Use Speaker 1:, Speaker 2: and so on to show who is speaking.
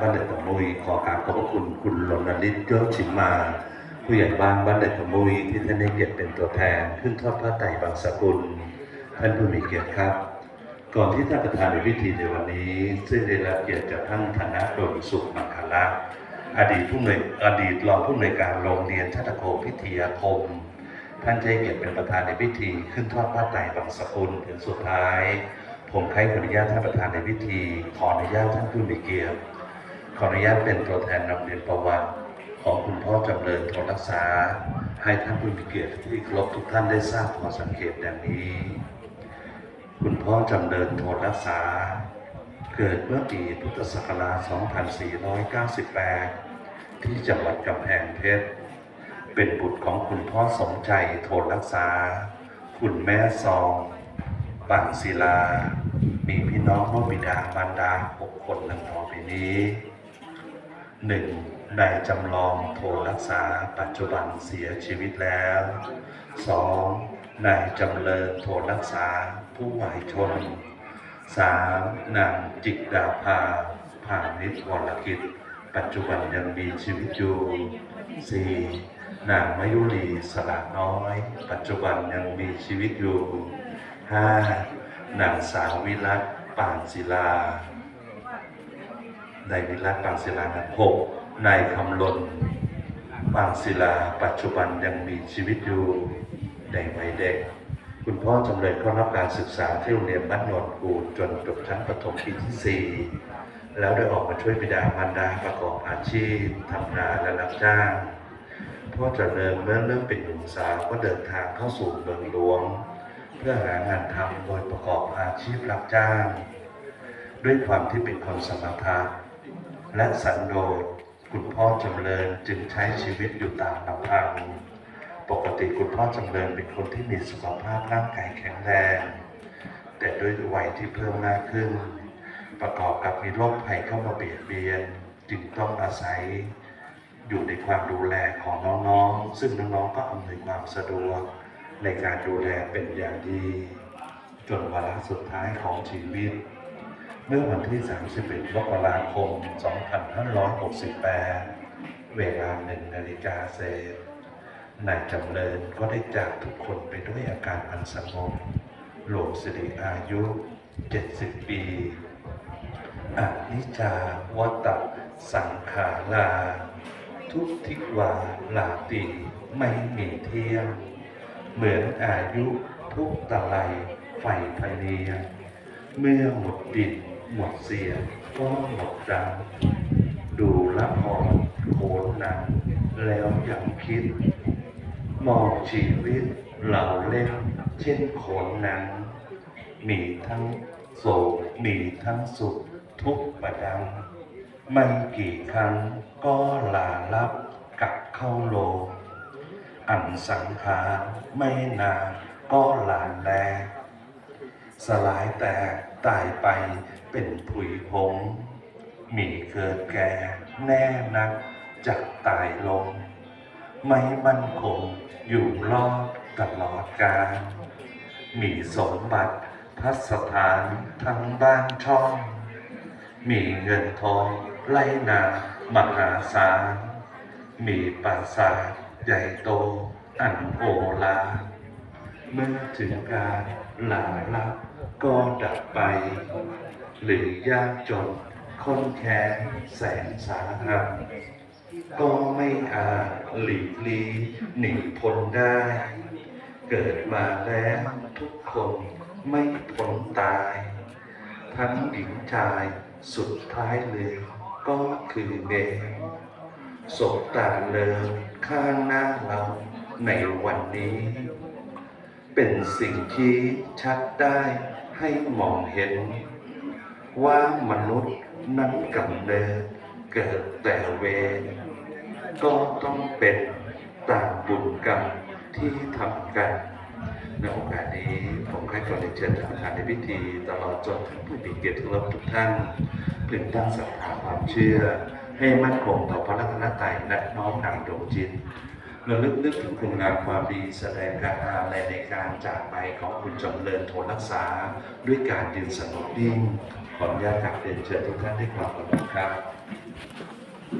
Speaker 1: บ้านเด็กตะมุยขอกราบขอบพระคุณคุณรณฤทธิ์เจ้าชิมมา ผู้ใหญ่บ้านบ้านเด็กตะมุยที่ท่านได้เกียรติเป็นตัวแทนขึ้นทอดพระไตรบางสกุล ท่านผู้มีเกียรติครับ ก่อนที่ท่านประธานในพิธีในวันนี้ ซึ่งได้รับเกียรติจากท่านธนดลสุขมังคลาอดีตผู้อำนอดีตรองผู้อำนการโรงเรียนชัตโคพิทยาคม ท่านจะให้เกียรติเป็นประธานในพิธีขึ้นทอดพระไตรบางสกุลถึงสุดท้าย ผมใครขออนุญาตท่านประธานในพิธีขออนุญาตท่านผู้มีเกียรติ ขออนุญาตเป็นตัวแทนนำเรียนประวัติของคุณพ่อจำเริญโทรักษา ให้ท่านผู้มีเกียรติที่เคารพทุกท่านได้ทราบพอสังเกตดังนี้ คุณพ่อจำเริญโทรักษา เกิดเมื่อปีพุทธศักราช 2498 ที่จังหวัดกำแพงเพชร เป็นบุตรของคุณพ่อสมใจโทนรักษา คุณแม่ซองบางศิลา มีพี่น้องพ่อบิดามารดาหกคนดังต่อไปนี้ หนึ่งนายจำลองโทรักษาปัจจุบันเสียชีวิตแล้วสองนายจำเริญโทรักษาผู้วายชนสามนางจิกดาภาผ่านิชวรกิจ ปัจจุบันยังมีชีวิตอยู่สี่นางมายุรีสละน้อย ปัจจุบันยังมีชีวิตอยู่ห้านางสาววิรัตปานศิลา นายวิรัตปางศิลานะหกนายคำลนปางศิลา ปัจจุบันยังมีชีวิตอยู่ในวัยเด็ก คุณพ่อจำเลยเข้ารับการศึกษาที่โรงเรียนบ้านนนกูจนจบชั้นประถมปีที่4แล้วได้ออกมาช่วยบิดามารดาประกอบอาชีพทำนาและรับจ้างพ่อเจริญเมื่อเริ่มเป็นหนุ่มสาวก็เดินทางเข้าสู่เมืองหลวง เพื่อหางานทำโดยประกอบอาชีพรับจ้าง ด้วยความที่เป็นคนสมถะ และสันโดษคุณพ่อจำเริญจึงใช้ชีวิตอยู่ตามลำพังปกติคุณพ่อจำเริญเป็นคนที่มีสุขภาพร่างกายแข็งแรง แต่ด้วยวัยที่เพิ่มมากขึ้น ประกอบกับมีโรคภัยเข้ามาเบียดเบียน จึงต้องอาศัยอยู่ในความดูแลของน้องๆ ซึ่งน้องๆก็อำนวยความสะดวกในการดูแลเป็นอย่างดี จนวาระสุดท้ายของชีวิต เมื่อวันที่ 31 มกราคม 2568 เวลาหนึ่งนาฬิกาเศษ นายจำเริญก็ได้จากทุกคนไปด้วยอาการอันสงบรวมสิริอายุ 70 ปีอนิจจาวัตสังขาราทุกทิวาลาตีไม่มีเที่ยง เหมือนอายุทุกตะไลไฟพเนียเมื่อหมดดิน หมดเสียงก็หมดดังดูละครโขนหนังแล้วยังคิด มองชีวิตเหล่าเล่นเช่นโขนหนังมีทั้งโศกมีทั้งสุขทุกประดังไม่กี่ครั้งก็ลาลับกลับเข้าโลอันสังขารไม่นานก็ลานแล สลายแตกตายไปเป็นผุยผง มีเกิดแก่แน่นักจะตายลง ไม่มั่นคงอยู่รอดตลอดกาลมีสมบัติพัสถานทั้งบ้านช่อง มีเงินทองไล่นามหาศาล มีปราสาทใหญ่โตอันโอฬาเมื่อถึงการลาลับ ก็ดับไป หรือยากจนคนแค้นแสนสาหัสก็ไม่อาจหลีกลีหนีพ้นได้ เกิดมาแล้วทุกคนไม่พ้นตาย ทั้งหญิงชายสุดท้ายเลยก็คือเมศพตาเลินข้างหน้าเราในวันนี้ เป็นสิ่งที่ชัดได้ให้มองเห็น ว่ามนุษย์นั้นกำเนิดเกิดแต่เวรก็ต้องเป็นตามบุญกรรมที่ทำกันในโอกาสนี้ผมใครก่อเชิญท่านประธานในพิธี ตลอดจนท่านผู้มีเกียรติทุกท่านทุกท่านพึงตั้งศรัทธาความเชื่อ ให้มั่นคงต่อพระรัตนตรัยและน้อมนำดวงจิต ระลึกนึกถึงคุณงามความดีแสดงการอาลัยในการจากไปของคุณจำเริญโทรักษา ด้วยการยืนสงบนิ่งขออนุญาตกราบเรียนเชิญทุกท่านด้วยความเคารพครับ